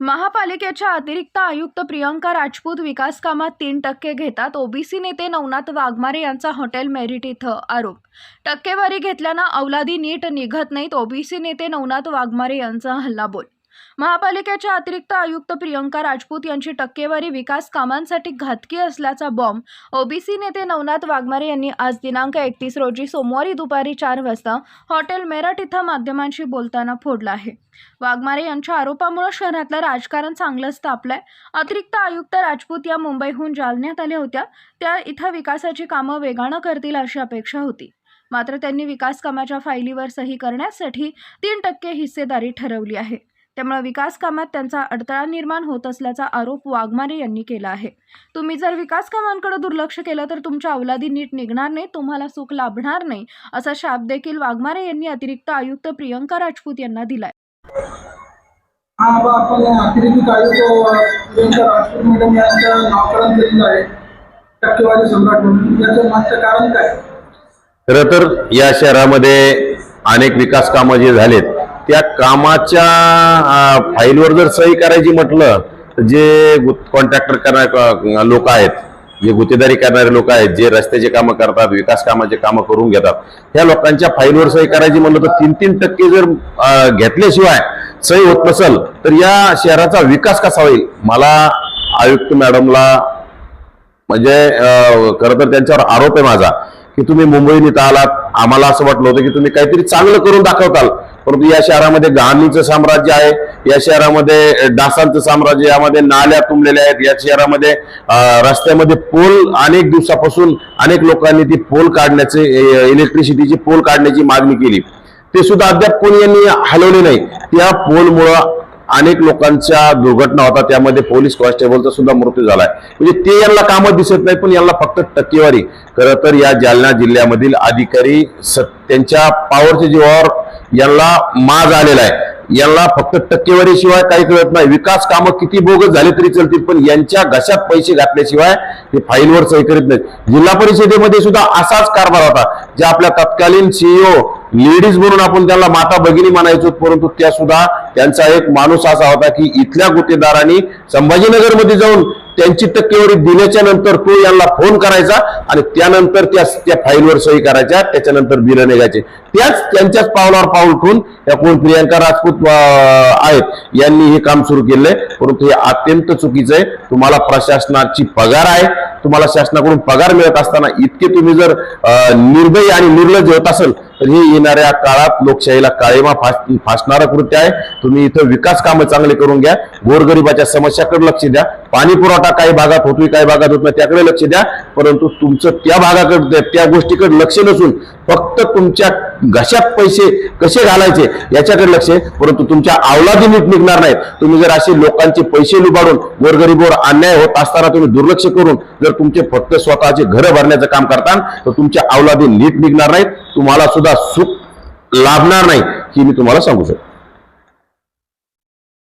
महापालिकेच्या अतिरिक्त आयुक्त प्रियंका राजपूत विकास कामात तीन टक्के घेतात. ओबीसी नेते नवनाथ वाघमारे यांचा हॉटेल मेरिट इथं आरोप. टक्केवारी घेतल्यानं अवलादी नीट निघत नाहीत. ओबीसी नेते नवनाथ वाघमारे यांचा हल्लाबोल महापालिकेच्या अतिरिक्त आयुक्त प्रियंका राजपूत यांची टक्केवारी विकास कामांसाठी घातकी असल्याचा बॉम्ब ओबीसी नेते नवनाथ वाघमारे यांनी आज दिनांक एकतीस रोजी सोमवारी दुपारी चार वाजता हॉटेल मेरठ इथं माध्यमांशी बोलताना फोडला आहे. वाघमारे यांच्या आरोपामुळे शहरातलं राजकारण चांगलंच तापलंय अतिरिक्त आयुक्त राजपूत या मुंबईहून जालन्यात आल्या होत्या. त्या इथं विकासाची कामं वेगानं करतील अशी अपेक्षा होती. मात्र त्यांनी विकास कामाच्या फायलीवर सही करण्यासाठी तीन टक्के हिस्सेदारी ठरवली आहे. त्यामुळे विकास कामात त्यांचा अडथळा निर्माण होत असल्याचा आरोप वाघमारे यांनी केला आहे. तुम्ही जर विकास कामांकडे दुर्लक्ष केलं तर तुमच्या अवलादी नीट निघणार नाही तुम्हाला सुख लाभणार नाही असा शाप देखील वाघमारे यांनी अतिरिक्त आयुक्त प्रियंका राजपूत यांना दिलाय. बा आपण अतिरिक्त आयुक्त प्रियंका राजपूत मॅडम यांचं नामकरण केलेलं आहे. टक्केवारी सम्राट म्हणून. याचं मागचं कारण काय? खरं तर या शहरामध्ये अनेक विकास कामं जे झालेत त्या कामाच्या फाईलवर जर सही करायची म्हटलं तर जे कॉन्ट्रॅक्टर करणारे लोक आहेत जे गुत्तेदारी करणारे लोक आहेत जे रस्त्याचे कामं करतात विकास कामाचे कामं करून घेतात ह्या लोकांच्या फाईलवर सही करायची म्हटलं तर तीन तीन टक्के जर घेतल्याशिवाय सही होत नसेल तर या शहराचा विकास कसा होईल? मला आयुक्त मॅडमला म्हणजे खरं तर त्यांच्यावर आरोप आहे माझा की तुम्ही मुंबईत आलात आम्हाला असं वाटलं होतं की तुम्ही काहीतरी चांगलं करून दाखवताल. परंतु या शहरामध्ये घाणीचं साम्राज्य आहे या शहरामध्ये डासांचं साम्राज्य यामध्ये नाल्या तुंबलेल्या आहेत या शहरामध्ये रस्त्यामध्ये पोल अनेक दिवसापासून अनेक लोकांनी ती पोल काढण्याचे इलेक्ट्रिसिटीची पोल काढण्याची मागणी केली. ते सुद्धा अद्याप कोणी यांनी हलवले नाही. त्या पोलमुळं अनेक लोकांच्या दुर्घटना होतात त्यामध्ये पोलीस कॉन्स्टेबलचा सुद्धा मृत्यू झालाय. म्हणजे ते यांना कामं दिसत नाही पण यांना फक्त टक्केवारी. खरं तर या जालना जिल्ह्यामधील अधिकारी स- त्यांच्या पावरच्या जीवावर यांना माज आलेला आहे. यांना फक्त टक्केवारी शिवाय काही कळत नाही. विकास कामं किती बोगस झाले तरी चालतील पण यांच्या घशात पैसे घातल्याशिवाय ते फाईलवर सही करीत नाहीत. जिल्हा परिषदेमध्ये सुद्धा असाच कारभार होता जे आपल्या तत्कालीन सीईओ लेडीज म्हणून आपण त्यांना माता भगिनी म्हणायचो परंतु त्या सुद्धा त्यांचा एक माणूस असा होता की इथल्या गुत्तेदारांनी संभाजीनगरमध्ये जाऊन त्यांची टक्केवारी दिल्याच्या नंतर तो यांना फोन करायचा आणि त्यानंतर त्या त्या फाईलवर सही करायच्या त्याच्यानंतर बिलं निघायचे. त्याच त्यांच्याच पावलावर पाऊल ठेवून त्या कोण प्रियांका राजपूत आहेत यांनी हे काम सुरू केलंय. परंतु हे अत्यंत चुकीचं आहे. तुम्हाला प्रशासनाची पगार आहे. तुम्हाला शासनाकडून पगार मिळत असताना इतके तुम्ही जर निर्भय आणि निर्लज होत असेल तर हे येणाऱ्या काळात लोकशाहीला काळेमा फास फासणारं कृत्य आहे. तुम्ही इथं विकास कामं चांगले करून घ्या. गोरगरिबाच्या समस्याकडे लक्ष द्या. पाणी पुरवठा काही भागात होतोय काही भागात होत नाही त्याकडे लक्ष द्या. परंतु तुमचं त्या भागाकडे त्या गोष्टीकडे लक्ष नसून फक्त तुमच्या घशात पैसे कसे घालायचे याच्याकडे लक्ष आहे. परंतु तुमच्या अवलादी नीट निघणार नाहीत. तुम्ही जर असे लोकांचे पैसे लुबाडून गोरगरीबवर अन्याय होत असताना तुम्ही दुर्लक्ष करून जर तुमचे फक्त स्वतःचे घरं भरण्याचं काम करता तर तुमच्या अवलादी नीट निघणार नाहीत. तुम्हाला सुद्धा सुख लाभणार नाही ही मी तुम्हाला सांगू शकतो.